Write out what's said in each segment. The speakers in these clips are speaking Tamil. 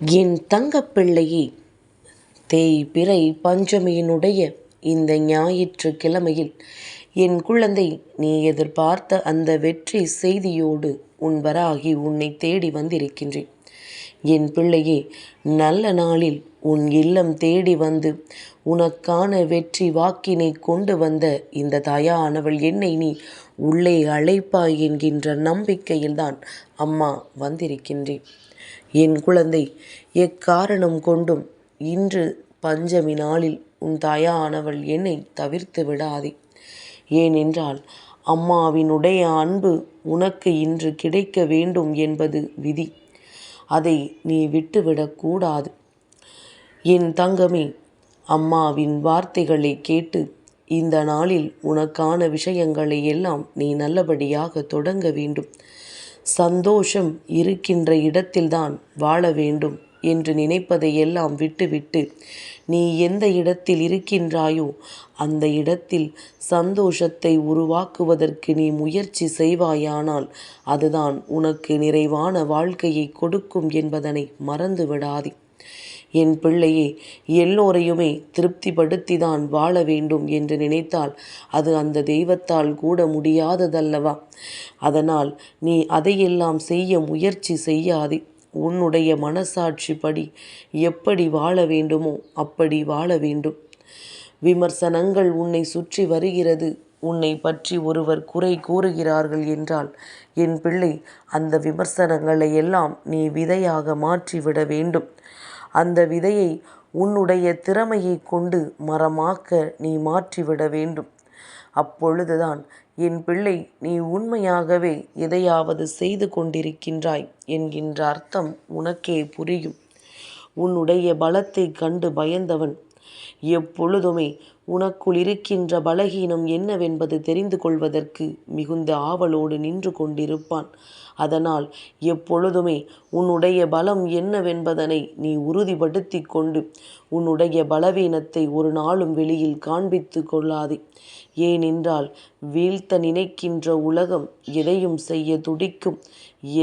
என் தங்கப்பிள்ளையே தேய்பிறை பஞ்சமியினுடைய இந்த ஞாயிற்று கிழமையில் என் குழந்தை நீ எதிர்பார்த்த அந்த வெற்றி செய்தியோடு உன் வராகி உன்னை தேடி வந்திருக்கின்றேன். என் பிள்ளையே நல்ல நாளில் உன் இல்லம் தேடி வந்து உனக்கான வெற்றி வாக்கினை கொண்டு வந்த இந்த தாயானவள் என்னை நீ உள்ளே அழைப்பாய் என்கின்ற நம்பிக்கையில்தான் அம்மா வந்திருக்கின்றேன். என் குழந்தை எக்காரணம் கொண்டும் இன்று பஞ்சமி நாளில் உன் தாயானவள் என்னை தவிர்த்து விடாதே. ஏனென்றால் அம்மாவினுடைய அன்பு உனக்கு இன்று கிடைக்க வேண்டும் என்பது விதி. அதை நீ விட்டுவிடக்கூடாது என் தங்கமே அம்மாவின் வார்த்தைகளை கேட்டு இந்த நாளில் உனக்கான விஷயங்களை எல்லாம் நீ நல்லபடியாக தொடங்க வேண்டும். சந்தோஷம் இருக்கின்ற இடத்தில்தான் வாழ வேண்டும் என்று நினைப்பதை எல்லாம் விட்டுவிட்டு நீ எந்த இடத்தில் இருக்கின்றாயோ அந்த இடத்தில் சந்தோஷத்தை உருவாக்குவதற்கு நீ முயற்சி செய்வாயானால் அதுதான் உனக்கு நிறைவான வாழ்க்கையை கொடுக்கும் என்பதனை மறந்து விடாதே என் பிள்ளையே எல்லோரையுமே திருப்திப்படுத்திதான் வாழ வேண்டும் என்று நினைத்தால் அது அந்த தெய்வத்தால் கூட முடியாததல்லவா? அதனால் நீ அதையெல்லாம் செய்ய முயற்சி செய்யாதே. உன்னுடைய மனசாட்சிப்படி எப்படி வாழ வேண்டுமோ அப்படி வாழ வேண்டும். விமர்சனங்கள் உன்னை சுற்றி வருகிறது. உன்னை பற்றி ஒருவர் குறை கூறுகிறார்கள் என்றால் என் பிள்ளை அந்த விமர்சனங்களை எல்லாம் நீ விதையாக மாற்றிவிட வேண்டும். அந்த விதையை உன்னுடைய திறமையை கொண்டு மரமாக்க நீ மாற்றிவிட வேண்டும். அப்பொழுதுதான் என் பிள்ளை நீ உண்மையாகவே எதையாவது செய்து கொண்டிருக்கின்றாய் என்கின்ற அர்த்தம் உனக்கே புரியும். உன்னுடைய பலத்தை கண்டு பயந்தவன் எப்பொழுதுமே உனக்குள் இருக்கின்ற பலகீனம் என்னவென்பது தெரிந்து கொள்வதற்கு மிகுந்த ஆவலோடு நின்று கொண்டிருப்பான். அதனால் எப்பொழுதுமே உன்னுடைய பலம் என்னவென்பதனை நீ உறுதிப்படுத்தி கொண்டு உன்னுடைய பலவீனத்தை ஒரு நாளும் வெளியில் காண்பித்து கொள்ளாதே. ஏனென்றால் வீழ்த்த நினைக்கின்ற உலகம் எதையும் செய்ய துடிக்கும்.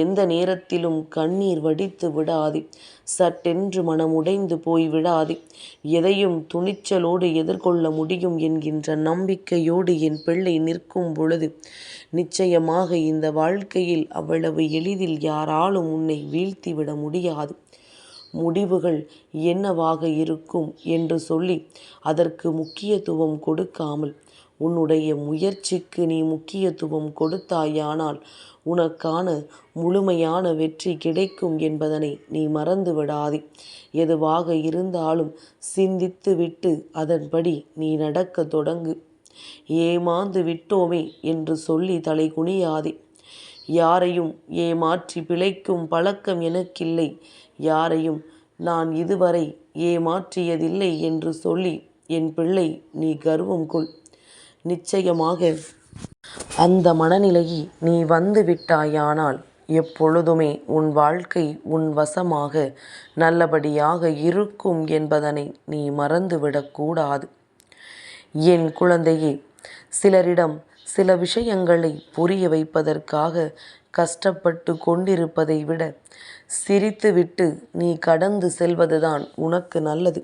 எந்த நேரத்திலும் கண்ணீர் வடித்து விடாதே. சட்டென்று மனம் உடைந்து போய் விடாதே. எதையும் துணிச்சலோடு எதிர்கொள்ள முடியும் என்கின்ற நம்பிக்கையோடு என் பிள்ளை நிற்கும் பொழுது நிச்சயமாக இந்த வாழ்க்கையில் அவள் அவ்வளவு எளிதில் யாராலும் உன்னை வீழ்த்திவிட முடியாது. முடிவுகள் என்னவாக இருக்கும் என்று சொல்லி அதற்கு முக்கியத்துவம் கொடுக்காமல் உன்னுடைய முயற்சிக்கு நீ முக்கியத்துவம் கொடுத்தாயானால் உனக்கான முழுமையான வெற்றி கிடைக்கும் என்பதனை நீ மறந்து விடாதே எதுவாக இருந்தாலும் சிந்தித்து விட்டு அதன்படி நீ நடக்க தொடங்கு. ஏமாந்து விட்டோமே என்று சொல்லி தலை குனியாதே. யாரையும் ஏமாற்றி பிழைக்கும் பழக்கம் எனக்கில்லை. யாரையும் நான் இதுவரை ஏமாற்றியதில்லை என்று சொல்லி என் பிள்ளை நீ கர்வம் கொள். நிச்சயமாக அந்த மனநிலையை நீ வந்து விட்டாயானால் எப்பொழுதுமே உன் வாழ்க்கை உன் வசமாக நல்லபடியாக இருக்கும் என்பதனை நீ மறந்துவிடக்கூடாது. என் குழந்தையே சிலரிடம் சில விஷயங்களை புரிய வைப்பதற்காக கஷ்டப்பட்டு கொண்டிருப்பதை விட சிரித்துவிட்டு நீ கடந்து செல்வதுதான் உனக்கு நல்லது.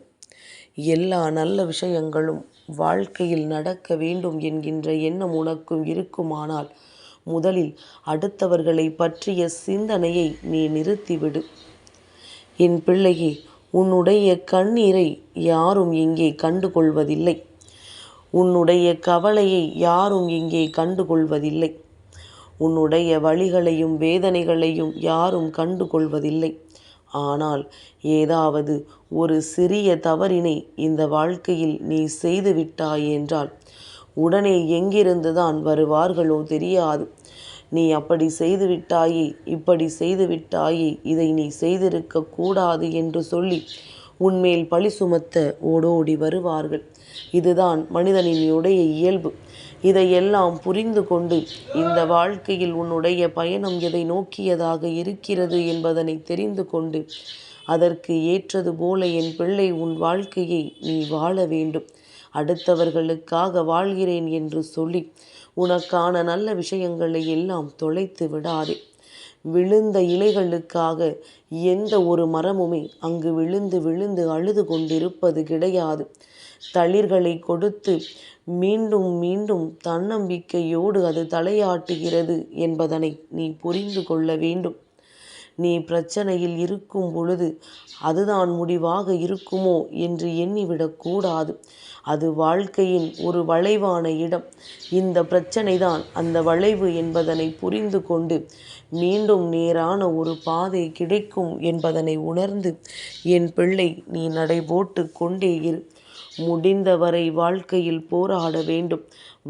எல்லா நல்ல விஷயங்களும் வாழ்க்கையில் நடக்க வேண்டும் என்கின்ற எண்ணம் உனக்கும் இருக்குமானால் முதலில் அடுத்தவர்களை பற்றிய சிந்தனையை நீ நிறுத்திவிடு. என் பிள்ளையே உன்னுடைய கண்ணீரை யாரும் இங்கே கண்டுகொள்வதில்லை. உன்னுடைய கவலையை யாரும் இங்கே கண்டுகொள்வதில்லை. உன்னுடைய வழிகளையும் வேதனைகளையும் யாரும் கண்டுகொள்வதில்லை. ஆனால் ஏதாவது ஒரு சிறிய தவறினை இந்த வாழ்க்கையில் நீ செய்துவிட்டாய் என்றால் உடனே எங்கிருந்துதான் வருவார்களோ தெரியாது. நீ அப்படி செய்து விட்டாயே இப்படி செய்து விட்டாயே இதை நீ செய்திருக்க கூடாது என்று சொல்லி உன்மேல் பழி சுமத்த ஓடோடி வருவார்கள். இதுதான் மனிதனின் உடைய இயல்பு. இதையெல்லாம் புரிந்து கொண்டு இந்த வாழ்க்கையில் உன்னுடைய பயணம் எதை நோக்கியதாக இருக்கிறது என்பதனை தெரிந்து கொண்டு அதற்கு ஏற்றது போல என் பிள்ளை உன் வாழ்க்கையை நீ வாழ வேண்டும். அடுத்தவர்களுக்காக வாழ்கிறேன் என்று சொல்லி உனக்கான நல்ல விஷயங்களை எல்லாம் தொலைத்து விடாதே. விழுந்த இலைகளுக்காக எந்த ஒரு மரமுமே அங்கு விழுந்து விழுந்து அழுது கொண்டிருப்பது கிடையாது. தளிர்களை கொடுத்து மீண்டும் மீண்டும் தன்னம்பிக்கையோடு அது தலையாட்டுகிறது என்பதனை நீ புரிந்து கொள்ள வேண்டும். நீ பிரச்சனையில் இருக்கும் பொழுது அதுதான் முடிவாக இருக்குமோ என்று எண்ணிவிடக்கூடாது அது வாழ்க்கையின் ஒரு வளைவான இடம். இந்த பிரச்சனை தான் அந்த வளைவு என்பதனை புரிந்து கொண்டு மீண்டும் நேரான ஒரு பாதை கிடைக்கும் என்பதனை உணர்ந்து என் பிள்ளை நீ நடைபோட்டு கொண்டே இரு. முடிந்தவரை வாழ்க்கையில் போராட வேண்டும்.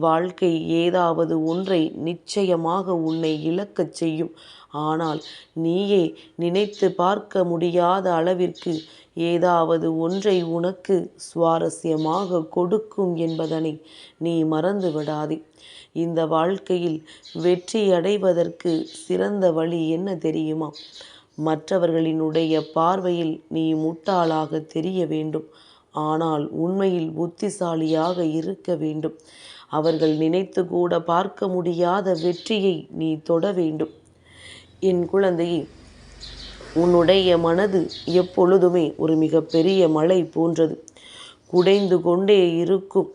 வாழ்க்கை ஏதாவது ஒன்றை நிச்சயமாக உன்னை இழக்கச் செய்யும். ஆனால் நீயே நினைத்து பார்க்க முடியாத அளவிற்கு ஏதாவது ஒன்றை உனக்கு சுவாரஸ்யமாக கொடுக்கும் என்பதனை நீ மறந்து விடாதே இந்த வாழ்க்கையில் வெற்றி அடைவதற்கு சிறந்த வழி என்ன தெரியுமா? மற்றவர்களினுடைய பார்வையில் நீ முட்டாளாக தெரிய வேண்டும். ஆனால் உண்மையில் புத்திசாலியாக இருக்க வேண்டும். அவர்கள் நினைத்து கூட பார்க்க முடியாத வெற்றியை நீ தொட வேண்டும். என் குழந்தையே உன்னுடைய மனது எப்பொழுதுமே ஒரு மிகப்பெரிய மலை போன்றது. குடைந்து கொண்டே இருக்கும்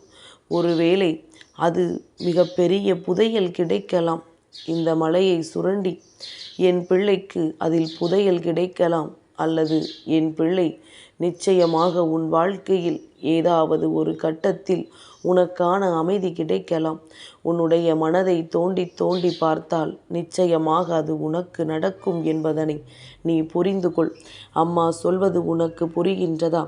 ஒருவேளை அது மிகப்பெரிய புதையல் கிடைக்கலாம். இந்த மலையை சுரண்டி என் பிள்ளைக்கு அதில் புதையல் கிடைக்கலாம் அல்லது என் பிள்ளை நிச்சயமாக உன் வாழ்க்கையில் ஏதாவது ஒரு கட்டத்தில் உனக்கான அமைதி கிடைக்கலாம். உன்னுடைய மனதை தோண்டி தோண்டி பார்த்தால் நிச்சயமாக அது உனக்கு நடக்கும் என்பதனை நீ புரிந்து கொள் அம்மா சொல்வது உனக்கு புரிகின்றதா?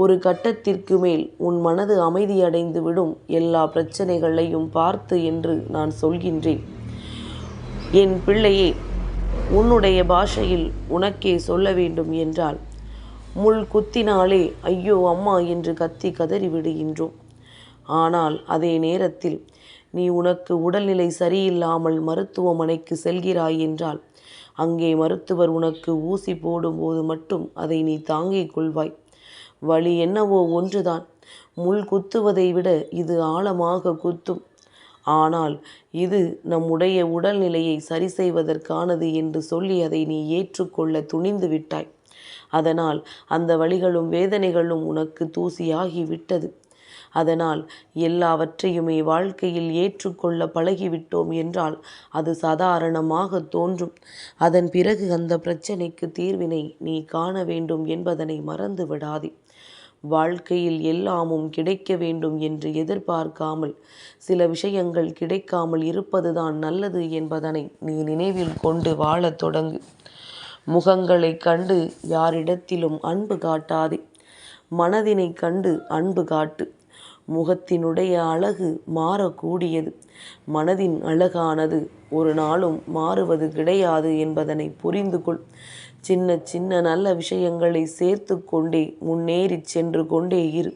ஒரு கட்டத்திற்கு மேல் உன் மனது அமைதியடைந்து விடும் எல்லா பிரச்சனைகளையும் பார்த்து என்று நான் சொல்கின்றேன். என் பிள்ளையே உன்னுடைய பாஷையில் உனக்கே சொல்ல வேண்டும் என்றால் முள் குத்தினாலே ஐயோ அம்மா என்று கத்தி கதறி விடுகின்றோம். ஆனால் அதே நேரத்தில் நீ உனக்கு உடல்நிலை சரியில்லாமல் மருத்துவமனைக்கு செல்கிறாய் என்றால் அங்கே மருத்துவர் உனக்கு ஊசி போடும்போது மட்டும் அதை நீ தாங்கிக் கொள்வாய். வழி என்னவோ ஒன்றுதான். முள் குத்துவதை விட இது ஆழமாக குத்தும். ஆனால் இது நம்முடைய உடல்நிலையை சரி செய்வதற்கானது என்று சொல்லி அதை நீ ஏற்றுக்கொள்ள துணிந்து விட்டாய். அதனால் அந்த வழிகளும் வேதனைகளும் உனக்கு தூசியாகி விட்டது. அதனால் எல்லாவற்றையுமே வாழ்க்கையில் ஏற்றுக்கொள்ள பழகிவிட்டோம் என்றால் அது சாதாரணமாக தோன்றும். அதன் பிறகு அந்த பிரச்சனைக்கு தீர்வினை நீ காண வேண்டும் என்பதனை மறந்து விடாதே. வாழ்க்கையில் எல்லாமும் கிடைக்க வேண்டும் என்று எதிர்பார்க்காமல் சில விஷயங்கள் கிடைக்காமல் இருப்பதுதான் நல்லது என்பதனை நீ நினைவில் கொண்டு வாழத் தொடங்கு. முகங்களை கண்டு யாரிடத்திலும் அன்பு காட்டாதே. மனதினை கண்டு அன்பு காட்டு. முகத்தினுடைய அழகு மாறக்கூடியது. மனதின் அழகானது ஒரு நாளும் மாறுவது கிடையாது என்பதனை புரிந்து கொள் சின்ன சின்ன நல்ல விஷயங்களை சேர்த்து கொண்டே முன்னேறி சென்று கொண்டே இரு.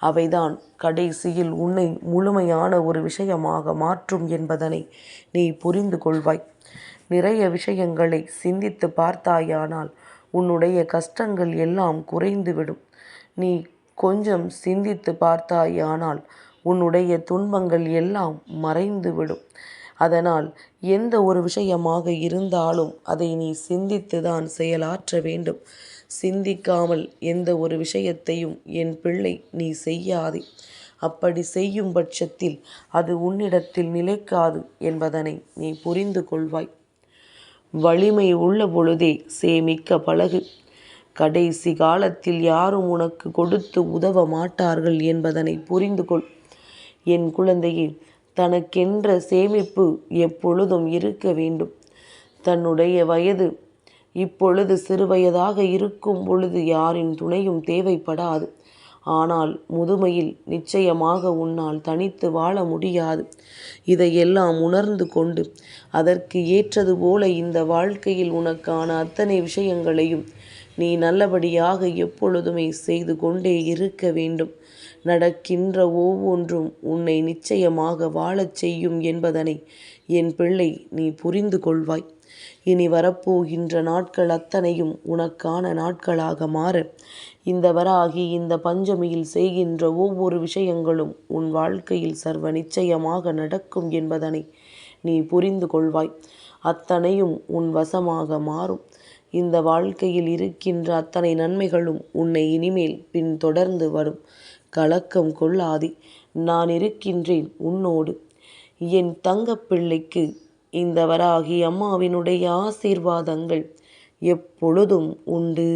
அவைதான் கடைசியில் உன்னை முழுமையான ஒரு விஷயமாக மாற்றும் என்பதனை நீ புரிந்து கொள்வாய். நிறைய விஷயங்களை சிந்தித்து பார்த்தாயானால் உன்னுடைய கஷ்டங்கள் எல்லாம் குறைந்துவிடும். நீ கொஞ்சம் சிந்தித்து பார்த்தாயானால் உன்னுடைய துன்பங்கள் எல்லாம் மறைந்துவிடும். அதனால் எந்த ஒரு விஷயமாக இருந்தாலும் அதை நீ சிந்தித்து தான் செயலாற்ற வேண்டும். சிந்திக்காமல் எந்த ஒரு விஷயத்தையும் என் பிள்ளை நீ செய்யாதே. அப்படி செய்யும் பட்சத்தில் அது உன்னிடத்தில் நிலைக்காது என்பதனை நீ புரிந்து கொள்வாய். வலிமை உள்ள பொழுதே சேமிக்க பழகு. கடைசி காலத்தில் யாரும் உனக்கு கொடுத்து உதவ மாட்டார்கள் என்பதனை புரிந்து கொள் என் குழந்தையே தனக்கென்ற சேமிப்பு எப்பொழுதும் இருக்க வேண்டும். தன்னுடைய வயது இப்பொழுது சிறுவயதாக இருக்கும் பொழுது யாரின் துணையும் தேவைப்படாது. ஆனால் முதுமையில் நிச்சயமாக உன்னால் தனித்து வாழ முடியாது. இதையெல்லாம் உணர்ந்து கொண்டு அதற்கு ஏற்றது போல இந்த வாழ்க்கையில் உனக்கான அத்தனை விஷயங்களையும் நீ நல்லபடியாக எப்பொழுதுமே செய்து கொண்டே இருக்க வேண்டும். நடக்கின்ற ஒவ்வொன்றும் உன்னை நிச்சயமாக வாழச் செய்யும் என்பதனை என் பிள்ளை நீ புரிந்து கொள்வாய். இனி வரப்போகின்ற நாட்கள் அத்தனையும் உனக்கான நாட்களாக மாற. இந்த வராகி இந்த பஞ்சமியில் செய்கின்ற ஒவ்வொரு விஷயங்களும் உன் வாழ்க்கையில் சர்வ நிச்சயமாக நடக்கும் என்பதனை நீ புரிந்து கொள்வாய். அத்தனையும் உன் வசமாக மாறும். இந்த வாழ்க்கையில் இருக்கின்ற அத்தனை நன்மைகளும் உன்னை இனிமேல் பின் தொடர்ந்து வரும். கலக்கம் கொள்ளாதே நான் இருக்கின்றேன் உன்னோடு. என் தங்கப்பிள்ளைக்கு இந்த வராகி அம்மாவினுடைய ஆசீர்வாதங்கள் எப்பொழுதும் உண்டு.